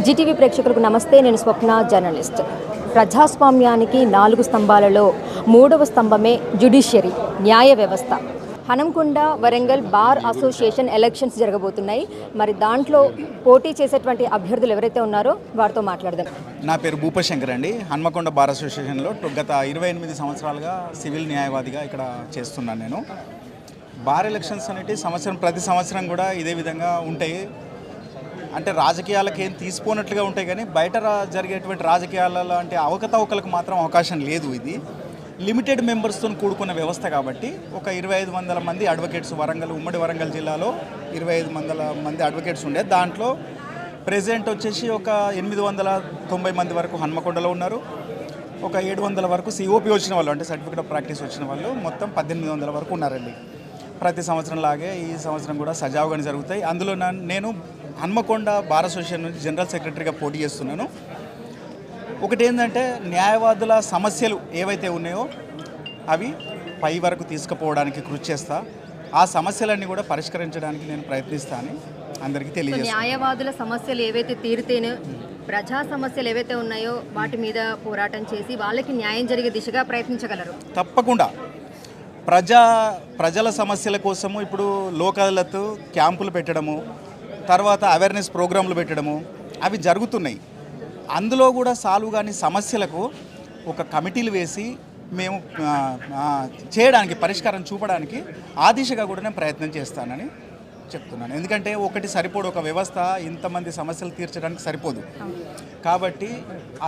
Zee TV ప్రేక్షకులకు నమస్తే నేను స్వప్న జర్నలిస్ట్. ప్రజాస్వామ్యానికి నాలుగు స్తంభాలలో మూడవ స్తంభమే జ్యుడిషియరీ న్యాయ వ్యవస్థ. Hanamkonda Warangal bar association elections జరగబోతున్నాయి. మరి దాంట్లో పోటీ చేసేటువంటి అభ్యర్థులు ఎవరైతే ఉన్నారో వారితో మాట్లాడదాం. నా పేరు భూపశంకర్ అండి. హన్మకొండ బార్ అసోసియేషన్లో టు- గత ఇరవై ఎనిమిది సంవత్సరాలుగా సివిల్ న్యాయవాదిగా ఇక్కడ చేస్తున్నాను నేను. బార్ ఎలక్షన్స్ అనేవి సంవత్సరం ప్రతి సంవత్సరం కూడా ఇదే విధంగా ఉంటాయి. అంటే రాజకీయాలకు ఏం తీసిపోనట్లుగా ఉంటాయి కానీ బయట జరిగేటువంటి రాజకీయాలలో అంటే అవకతవకలకు మాత్రం అవకాశం లేదు ఇది. లిమిటెడ్ మెంబర్స్తో కూడుకున్న వ్యవస్థ కాబట్టి ఒక ఇరవై ఐదు వందల మంది అడ్వకేట్స్ వరంగల్ ఉమ్మడి వరంగల్ జిల్లాలో ఇరవై ఐదు వందల మంది అడ్వకేట్స్ ఉండే. దాంట్లో ప్రెసెంట్ వచ్చేసి ఒక ఎనిమిది వందల తొంభై మంది వరకు హన్మకొండలో ఉన్నారు. ఒక ఏడు వందల వరకు సిఓపి వచ్చిన వాళ్ళు అంటే సర్టిఫికేట్ ఆఫ్ ప్రాక్టీస్ వచ్చిన వాళ్ళు మొత్తం పద్దెనిమిది వందల వరకు ఉన్నారండి. ప్రతి సంవత్సరం లాగే ఈ సంవత్సరం కూడా సజావుగానే జరుగుతాయి. అందులో నేను హన్మకొండ బార్ అసోసియేషన్ నుంచి జనరల్ సెక్రటరీగా పోటీ చేస్తున్నాను. ఒకటి ఏంటంటే న్యాయవాదుల సమస్యలు ఏవైతే ఉన్నాయో అవి పై వరకు తీసుకుపోవడానికి కృషి చేస్తా. ఆ సమస్యలన్నీ కూడా పరిష్కరించడానికి నేను ప్రయత్నిస్తానని అందరికీ తెలియజేస్తాను న్యాయవాదుల సమస్యలు ఏవైతే తీరితేనో ప్రజా సమస్యలు ఏవైతే ఉన్నాయో వాటి మీద పోరాటం చేసి వాళ్ళకి న్యాయం జరిగే దిశగా ప్రయత్నించగలరు. తప్పకుండా. ప్రజా ప్రజల సమస్యల కోసము ఇప్పుడు లోక్ అదాలత్ క్యాంపులు పెట్టడము తర్వాత అవేర్నెస్ ప్రోగ్రాంలు పెట్టడము అవి జరుగుతున్నాయి. అందులో కూడా సాల్వ్ కాని సమస్యలకు ఒక కమిటీలు వేసి మేము చేయడానికి పరిష్కారం చూపడానికి ఆ దిశగా కూడా నేను ప్రయత్నం చేస్తానని చెప్తున్నాను. ఎందుకంటే ఒకటి సరిపోదు ఒక వ్యవస్థ ఇంతమంది సమస్యలు తీర్చడానికి సరిపోదు. కాబట్టి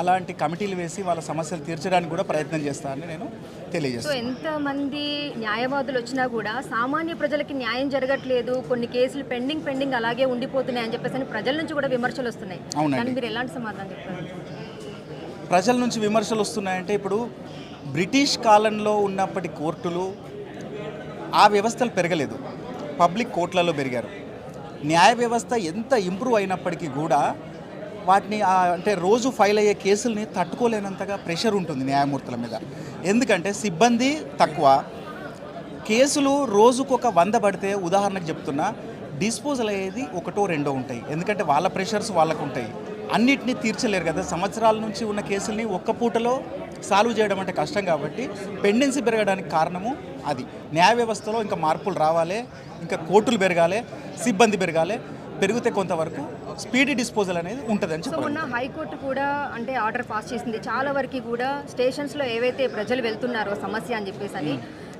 అలాంటి కమిటీలు వేసి వాళ్ళ సమస్యలు తీర్చడానికి కూడా ప్రయత్నం చేస్తానని నేను సో తెలియజేస్తాను ఎంతమంది న్యాయవాదులు వచ్చినా కూడా సామాన్య ప్రజలకి న్యాయం జరగట్లేదు కొన్ని కేసులు పెండింగ్ పెండింగ్ అలాగే ఉండిపోతున్నాయి అని చెప్పేసి ప్రజల నుంచి కూడా విమర్శలు వస్తున్నాయి. అవునండి. మీరు ఎలాంటి సమాధానం చెప్తారు ప్రజల నుంచి విమర్శలు వస్తున్నాయంటే ఇప్పుడు బ్రిటిష్ కాలంలో ఉన్నప్పటి కోర్టులు ఆ వ్యవస్థలు పెరగలేదు. పబ్లిక్ కోర్టులలో పెరిగారు. న్యాయ వ్యవస్థ ఎంత ఇంప్రూవ్ అయినప్పటికీ కూడా వాటిని అంటే రోజు ఫైల్ అయ్యే కేసుల్ని తట్టుకోలేనంతగా ప్రెషర్ ఉంటుంది న్యాయమూర్తుల మీద. ఎందుకంటే సిబ్బంది తక్కువ. కేసులు రోజుకు ఒక వంద పడితే ఉదాహరణకు చెప్తున్నా డిస్పోజల్ అయ్యేది ఒకటో రెండో ఉంటాయి. ఎందుకంటే వాళ్ళ ప్రెషర్స్ వాళ్ళకు ఉంటాయి అన్నిటినీ తీర్చలేరు కదా. సంవత్సరాల నుంచి ఉన్న కేసుల్ని ఒక్క పూటలో సాల్వ్ చేయడం అంటే కష్టం కాబట్టి పెండెన్సీ పెరగడానికి కారణము అది. న్యాయ వ్యవస్థలో ఇంకా మార్పులు రావాలి ఇంకా కోర్టులు పెరగాలి సిబ్బంది పెరగాలి పెరిగితే కొంతవరకు స్పీడీ డిస్పోజల్ అనేది ఉంటుందని సో చెప్పాలి. మొన్న హైకోర్టు కూడా అంటే ఆర్డర్ పాస్ చేసింది. చాలా వరకు కూడా స్టేషన్స్లో ఏవైతే ప్రజలు వెళ్తున్నారో సమస్య అని చెప్పేసి అని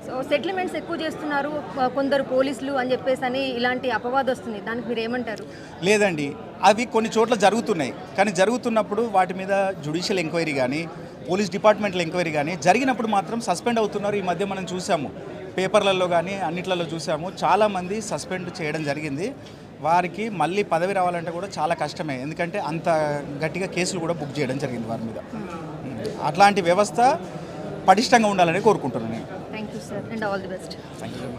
సో సెటిల్మెంట్స్ ఎక్కువ చేస్తున్నారు కొందరు పోలీసులు అని చెప్పేసి అని ఇలాంటి అపవాదం వస్తుంది. దానికి మీరు ఏమంటారు? లేదండి. అవి కొన్ని చోట్ల జరుగుతున్నాయి. కానీ జరుగుతున్నప్పుడు వాటి మీద జుడిషియల్ ఎంక్వైరీ కానీ పోలీస్ డిపార్ట్మెంటల్ ఎంక్వైరీ కానీ జరిగినప్పుడు మాత్రం సస్పెండ్ అవుతున్నారు. ఈ మధ్య మనం చూసాము. పేపర్లలో కానీ అన్నిట్లలో చూసాము. చాలామంది సస్పెండ్ చేయడం జరిగింది. వారికి మళ్ళీ పదవి రావాలంటే కూడా చాలా కష్టమే. ఎందుకంటే అంత గట్టిగా కేసులు కూడా బుక్ చేయడం జరిగింది వారి మీద. అట్లాంటి వ్యవస్థ పటిష్టంగా ఉండాలని కోరుకుంటున్నాను నేను. Thank you, sir, and all the best. Thank you.